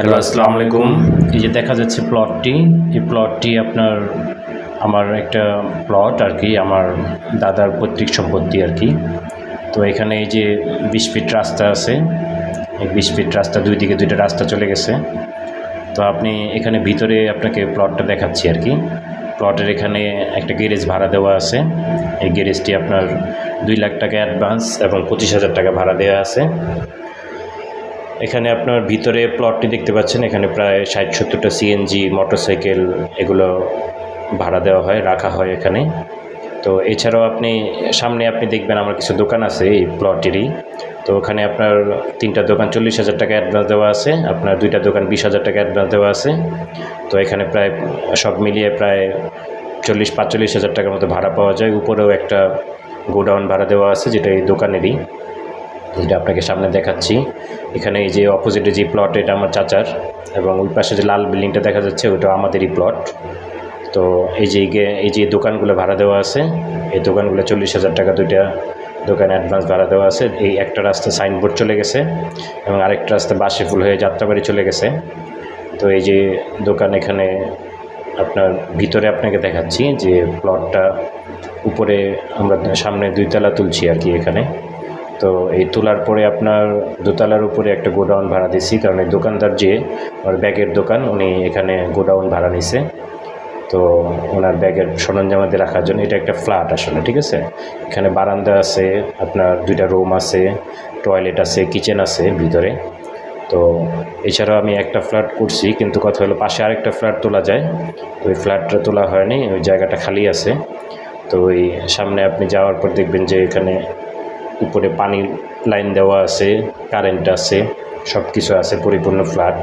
Hello, আসসালামু আলাইকুম। এই যে দেখা যাচ্ছে প্লটটি এই প্লটটি আপনার আমার একটা প্লট আর কি, আমার দাদার পৈতৃক সম্পত্তি আর কি। তো এখানে এই যে বিশ ফিট রাস্তা আছে, এই বিশ ফিট রাস্তা দুই দিকে দুইটা রাস্তা চলে গেছে। তো আপনি এখানে ভিতরে আপনাকে প্লটটা দেখাচ্ছি আর কি। প্লটের এখানে একটা গ্যারেজ ভাড়া দেওয়া আছে। এই গ্যারেজটি আপনার দুই লাখ টাকা অ্যাডভান্স এবং পঁচিশ হাজার টাকা ভাড়া দেওয়া আছে। এখানে আপনার ভিতরে প্লটটি দেখতে পাচ্ছেন, এখানে প্রায় ষাট সত্তরটা সিএনজি মোটরসাইকেল এগুলো ভাড়া দেওয়া হয়, রাখা হয় এখানে। তো এছাড়াও আপনি, সামনে আপনি দেখবেন আমার কিছু দোকান আছে এই প্লটেরই তো ওখানে আপনার তিনটা দোকান চল্লিশ হাজার টাকা অ্যাডভান্স দেওয়া আছে, আপনার দুইটা দোকান বিশ হাজার টাকা অ্যাডভান্স দেওয়া আছে। তো এখানে প্রায় সব মিলিয়ে প্রায় চল্লিশ, পাঁচচল্লিশ হাজার টাকার মতো ভাড়া পাওয়া যায়। উপরেও একটা গোডাউন ভাড়া দেওয়া আছে, যেটা এই দোকানেরই। যেটা আপনাকে সামনে দেখাচ্ছি। এখানে এই যে অপোজিটে যে প্লট এটা আমার চাচার এবং ওই পাশে যে লাল বিল্ডিংটা দেখা যাচ্ছে ওইটা আমাদেরই প্লট তো এই যে এই যে দোকানগুলো ভাড়া দেওয়া আছে, এই দোকানগুলো চল্লিশ হাজার টাকা দুইটা দোকানে অ্যাডভান্স ভাড়া দেওয়া আছে। এই একটা রাস্তা সাইনবোর্ড চলে গেছে এবং আরেকটা রাস্তা বাসে ফুল হয়ে যাত্রাবাড়ি চলে গেছে। তো এই যে দোকান এখানে আপনার ভিতরে আপনাকে দেখাচ্ছি যে প্লটটা উপরে আমরা সামনে দুইতলা তুলছি আর কি এখানে। তো এই তোলার পরে আপনার দোতলার উপরে একটা গোডাউন ভাড়া দিছি, কারণ এই দোকানদার যে ওর ব্যাগের দোকান, উনি এখানে গোডাউন ভাড়া নিছে। তো ওনার ব্যাগের সরঞ্জামাদি রাখার জন্য, এটা একটা ফ্ল্যাট আসলে, ঠিক আছে? এখানে বারান্দা আছে, আপনার দুইটা রুম আছে, টয়লেট আছে, কিচেন আছে ভিতরে। তো এছাড়াও আমি একটা ফ্ল্যাট করছি, কিন্তু কথা হলো পাশে আরেকটা ফ্ল্যাট তোলা যায়। ওই ফ্ল্যাটটা তোলা হয়নি, ওই জায়গাটা খালি আছে। তো ওই সামনে আপনি যাওয়ার পর দেখবেন যে এখানে উপরে পানির লাইন দেওয়া আছে কারেন্ট আছে সব কিছু আছে, পরিপূর্ণ ফ্ল্যাট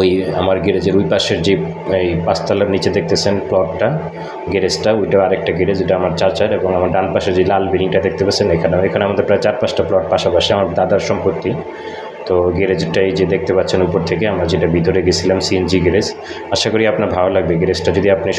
ওই আমার গ্যারেজের ওই পাশের যে, এই পাঁচতলার নিচে দেখতেছেন প্লটটা গ্যারেজটা ওইটা আরেকটা গ্যারেজ ওটা আমার চাচার এবং আমার ডান পাশে যে লাল বিল্ডিংটা দেখতে পাচ্ছেন এখানে এখানে আমাদের প্রায় চার পাঁচটা প্লট পাশাপাশি আমার দাদার সম্পত্তি। তো গ্যারেজটাই যে দেখতে পাচ্ছেন উপর থেকে, আমরা যেটা ভিতরে গেছিলাম সিএনজি গ্যারেজ আশা করি আপনার ভালো লাগবে গ্যারেজটা যদি আপনি